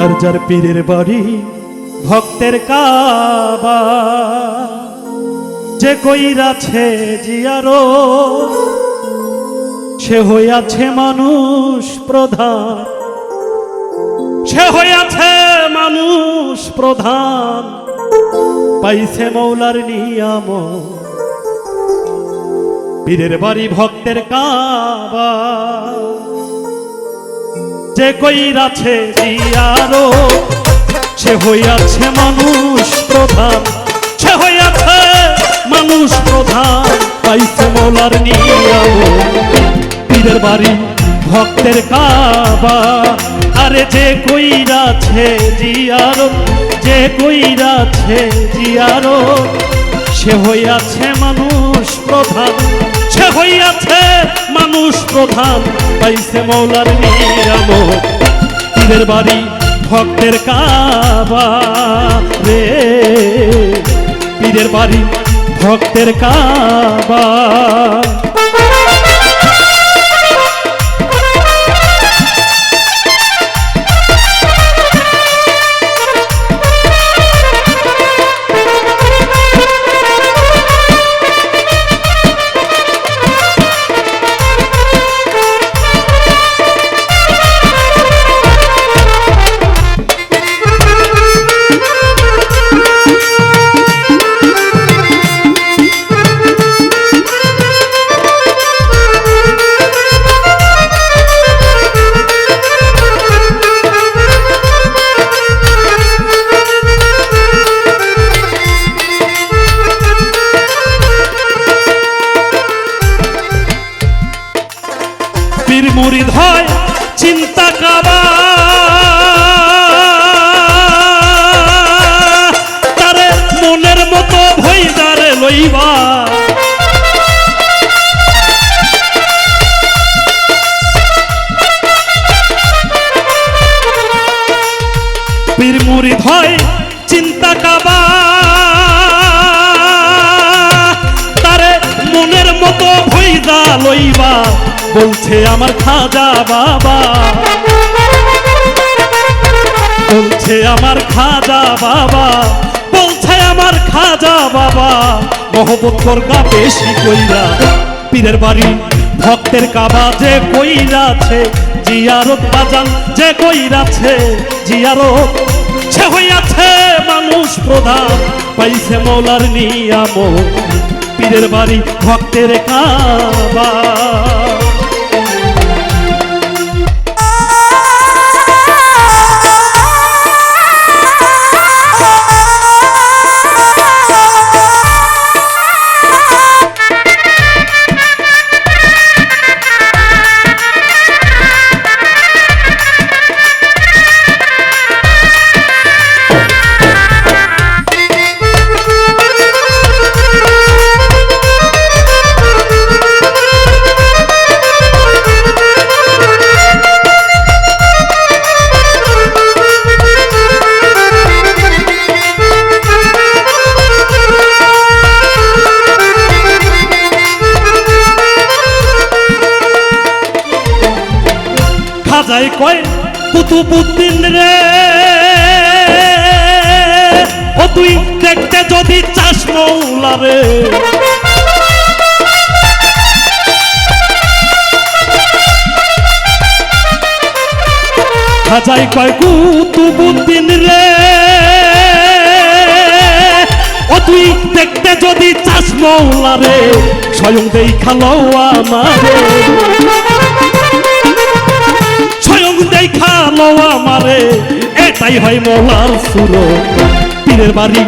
যার যার পীরের বাড়ি, ভক্তের কাবা। যে কইরাছে জিয়ারো সে হইয়াছে মানুষ প্রধান। সে হইয়াছে মানুষ প্রধান। পাইছে মৌলার নিয়াম। পীরের বাড়ি ভক্তের কাবা। যে কইরাছে দিয়ারো সে হইয়াছে মানুষ প্রধান, সে হইয়াছে মানুষ প্রধান, পাইছে মৌলার নিয়াম পীরের বাড়ি, ভক্তের কাবা। আরে যে কইরাছে জিয়ারো, যে কইরাছে জিয়ারো, সে হইয়াছে মানুষ প্রধান। সে হইয়াছে, মানুষ প্রধান পাইছে মৌলার নিরাম পীরের বাড়ি, ভক্তের কাবা রে। পীরের বাড়ি, ভক্তের কাবা। পীর মুরিদ হয় চিন্তা কাবা তারে মনের মতো ভৈদারে লইবা। পীর মুরিদ হয় চিন্তা কাবা তারে মনের মতো ভৈদা লইবা। বলছে আমার খাজা বাবা। বলছে আমার খাজা বাবা। বলছে আমার খাজা বাবা। মহব্বত করগা বেশি কইরা, পীরের বাড়ি ভক্তের কাবা যে কইরাছে, জিয়ারত বাজান যে কইরাছে, জিয়ারত সে হইয়াছে মানুষ প্রধান। পাইছে মৌলার নিয়াম পীরের বাড়ি ভক্তের কাবা। খাজাই কয় কুতুবুদ্দিন রে। ও তুই দেখতে যদি চাস মৌলা রে। খাজাই কয় কুতুবুদ্দিন রে। ও তুই দেখতে যদি চাস মৌলা রে। স্বয়ং দেখাল আমারে। স্বয়ং দেখা লওয়া মারে এটাই হয় মোলার সুর। পীরের বাড়ি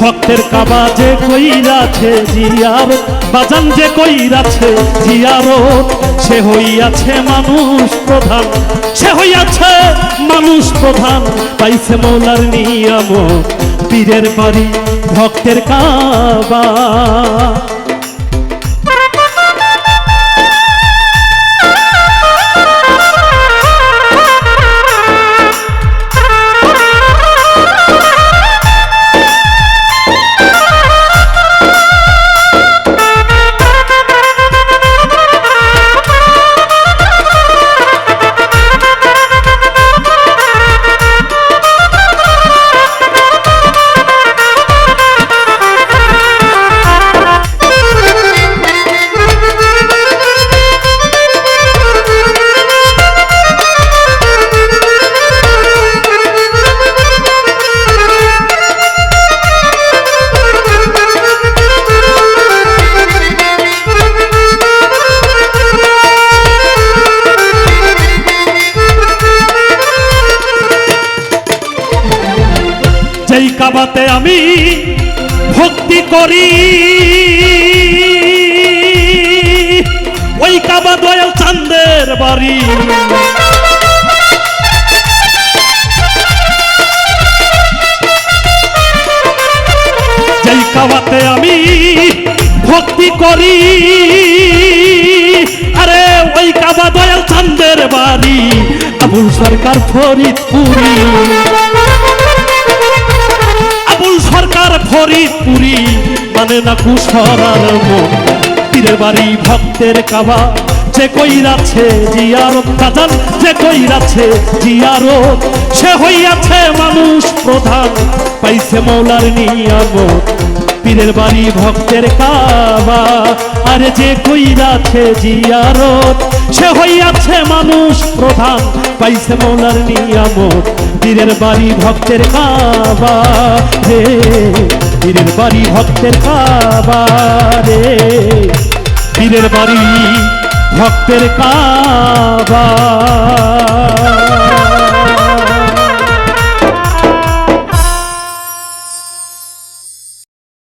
ভক্তের কাবা যে কইরাছে জিয়ার বাজান যে কইরাছে সে হইয়াছে মানুষ প্রধান, সে হইয়াছে মানুষ প্রধান, পাইছে মোলার নিয়াম পীরের বাড়ি ভক্তের কাবা। কাবাতে আমি ভক্তি করি। ওই কাবা দয়াল চান্দের বাড়ি। যেই কাবাতে আমি ভক্তি করি, আরে ওই কাবা দয়াল চান্দের বাড়ি। আবুল সরকার ফরিদপুরি। ফরিদপুরি মানে না কুসরার মন। পীরের বাড়ি ভক্তের কাবা, যে কইরাছে জিয়ারত কাজান, যে কইরাছে জিয়ারত, সে হইয়াছে মানুষ প্রধান, পাইছে মৌলার নিয়ামত। পীরের বাড়ি ভক্তের কাবা, আর যে কইরাছে জিয়ারত সে হইয়াছে মানুষ প্রধান। পাইছে মৌলার নিয়ামত, পীরের বাড়ি ভক্তের কাবা রে। পীরের বাড়ি ভক্তের কাবা রে। পীরের বাড়ি ভক্তের কাবা।